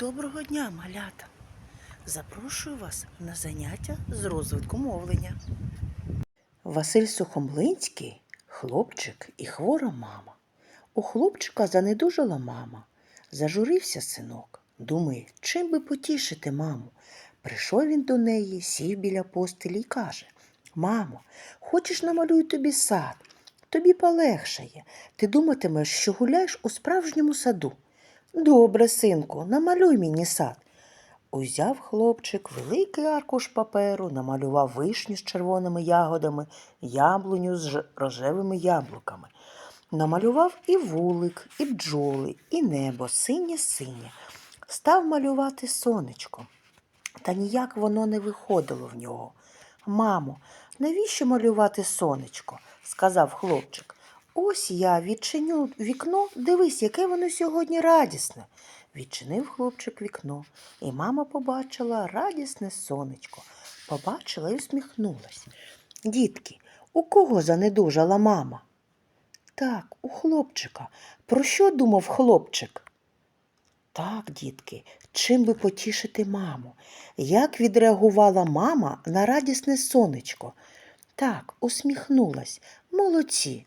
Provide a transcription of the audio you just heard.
Доброго дня, малята! Запрошую вас на заняття з розвитку мовлення. Василь Сухомлинський хлопчик і хвора мама. У хлопчика занедужала мама. Зажурився синок. Думає, чим би потішити маму. Прийшов він до неї, сів біля постелі і каже: Мамо, хочеш намалюю тобі сад? Тобі полегшає. Ти думатимеш, що гуляєш у справжньому саду. Добре, синку, намалюй мені сад. Узяв хлопчик великий аркуш паперу, намалював вишню з червоними ягодами, яблуню з рожевими яблуками. Намалював і вулик, і бджоли, і небо синє-синє. Став малювати сонечко. Та ніяк воно не виходило в нього. Мамо, навіщо малювати сонечко? сказав хлопчик. Ось я відчиню вікно, дивись, яке воно сьогодні радісне. Відчинив хлопчик вікно, і мама побачила радісне сонечко. Побачила і усміхнулась. Дітки, у кого занедужала мама? Так, у хлопчика. Про що думав хлопчик? Так, дітки, чим би потішити маму? Як відреагувала мама на радісне сонечко? Так, усміхнулась. Молодці.